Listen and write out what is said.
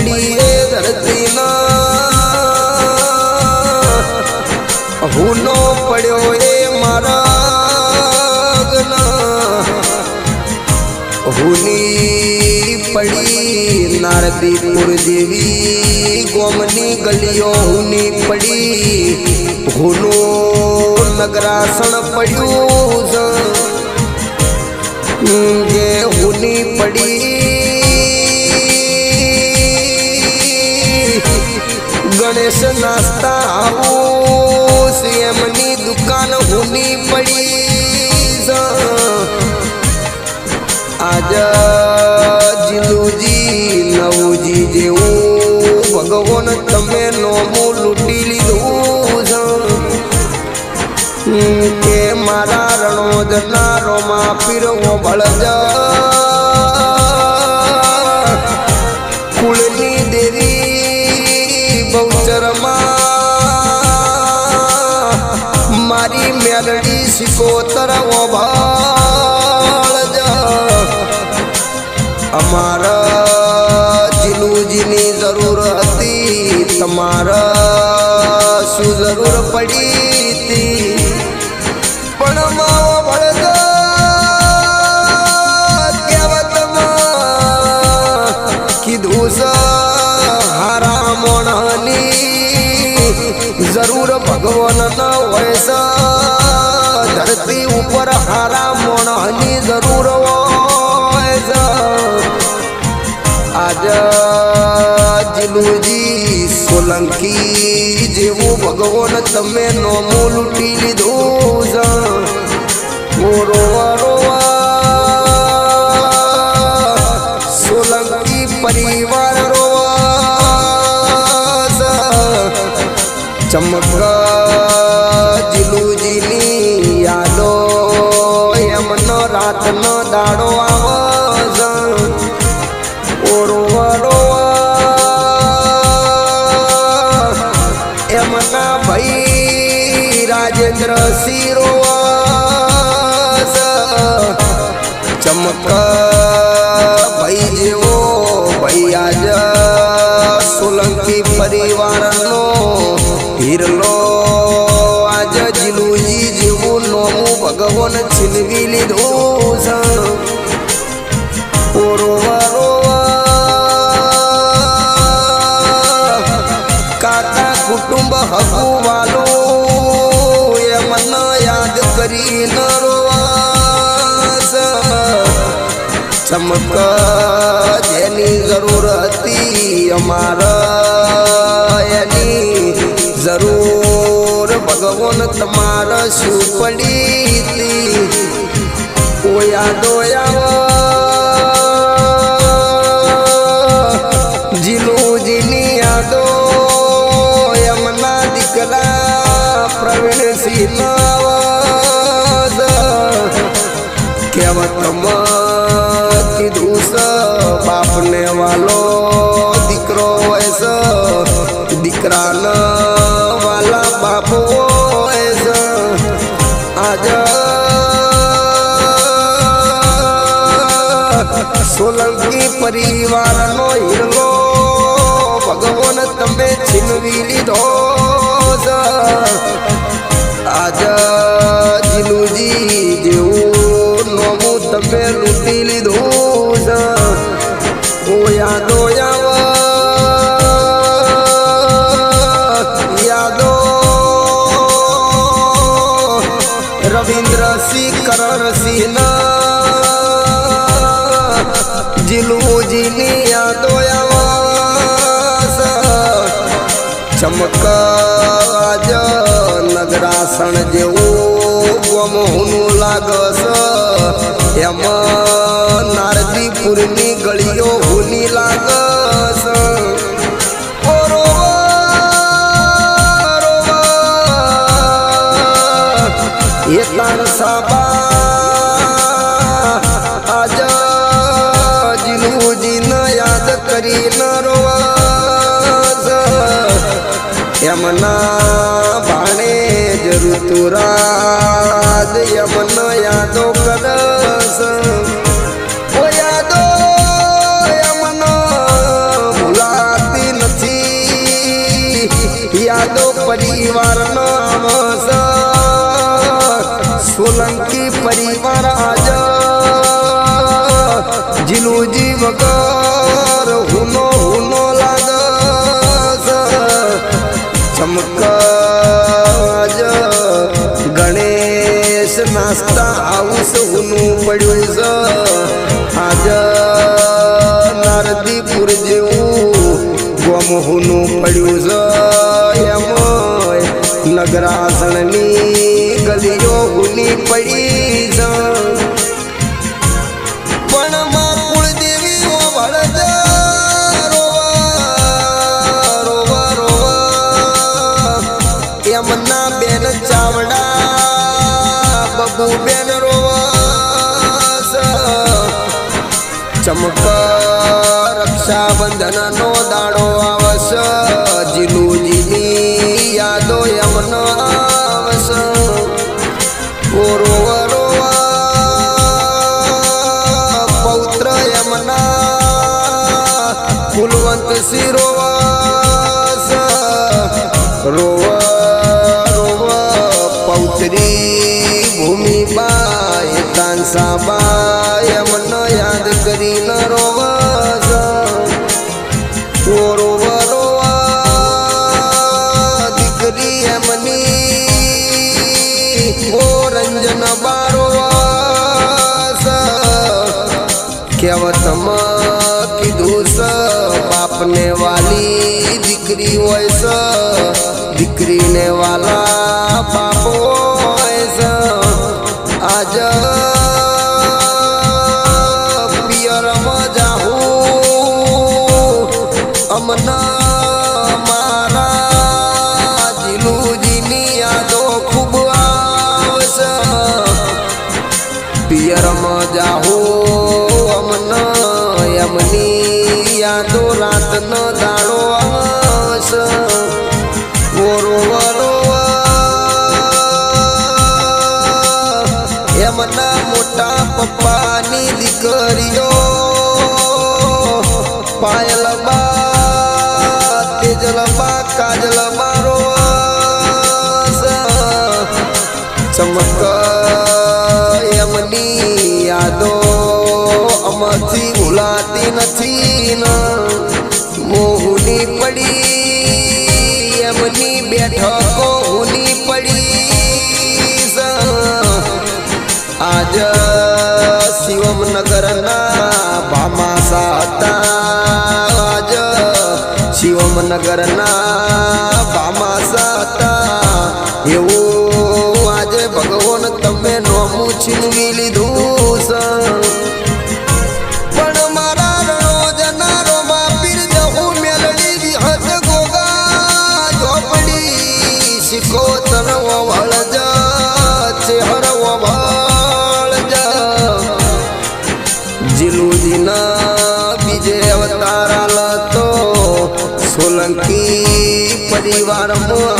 પડી એ ધરતીના. હુનો પડ્યો એ મારા હુની પડી નારદીપુર જેવી ગોમની ગલીઓ હુની પડી. હુનો નગરાસણ પડ્યું જે હુની પડી ગણેશ નાસ્તા આવું. એમની દુકાન હુની પડી આજ જીલુજી, નવજી જેવું ભગવાન તમે નોમું લૂંટી લીધું કે મારા રણોદના રોમા પીરવો બળજ મેલડી સિકોતર ઓ બળજ અમારા જીલુજીની જરૂર હતી, તમારા શું જરૂર પડી હતી? પણ ભળદ કહેવતમાં કીધું જરૂર ભગવાન જીલુજી, સોલંકી જેવું ભગવાન તમે નોમો લૂંટી લીધો રોવા સોલંકી પરિવાર રોવા. ચમક જીલુજીની યાદો, એમનો રાતનો દાડો એમના ભાઈ, રાજેન્દ્ર શિરો ચમક ભાઈ જેવો ભાઈ આજ સોલંકી પરિવારનો હિરલો આજ જીલુજી જેવું નોમું ભગવાન છીનવી લીધું ચમક જેની જરૂર હતી અમારા એની જરૂર. ભગવાન તમારા શું પડી ઓ યાદો પરિવારનો હિરલો ભગવાન તમે છીનવી લીધો. આજ નગરાસણ જેવું ગમોનું લાગસ. એમ નારદીપુરની ગળીઓ હુની લાગસ. એ તાર સાબા યમના ભાણે જરુતુરાદ યમન યાદો કદસ ઓ યાદો યમન, ભૂલાતી નથી. યાદો પરિવાર નામ સોલંકી પરિવાર આજ. જીલુજી વગર હુનો હુનો ગોમ હુનું પડ્યું છે એમ નગરાસણની ગલીઓ ભૂલી પડી રંજન બારોવાસ કહેવતમાં કીધું સ બાપને વાલી દીકરી હોય સ. દીકરીને વાલા યમની યાદો રાતનો દાડો આવશ ઓરો વરો એમના મોટા પપ્પાની દીકરીઓ પાયલબા તેજલબા કાજલબા રોવાસ અમથી ભૂલાતી નથી મોહની પડી, એમની બેઠકો હુની પડી. આજ શિવમનગરના ભામાસા હતા. આજ શિવમનગરના ભામાસા હતા. એવું આજે ભગવાન તમે નોમું છીનવી લીધું. સોલંકી પરિવારમાં અલજ એવી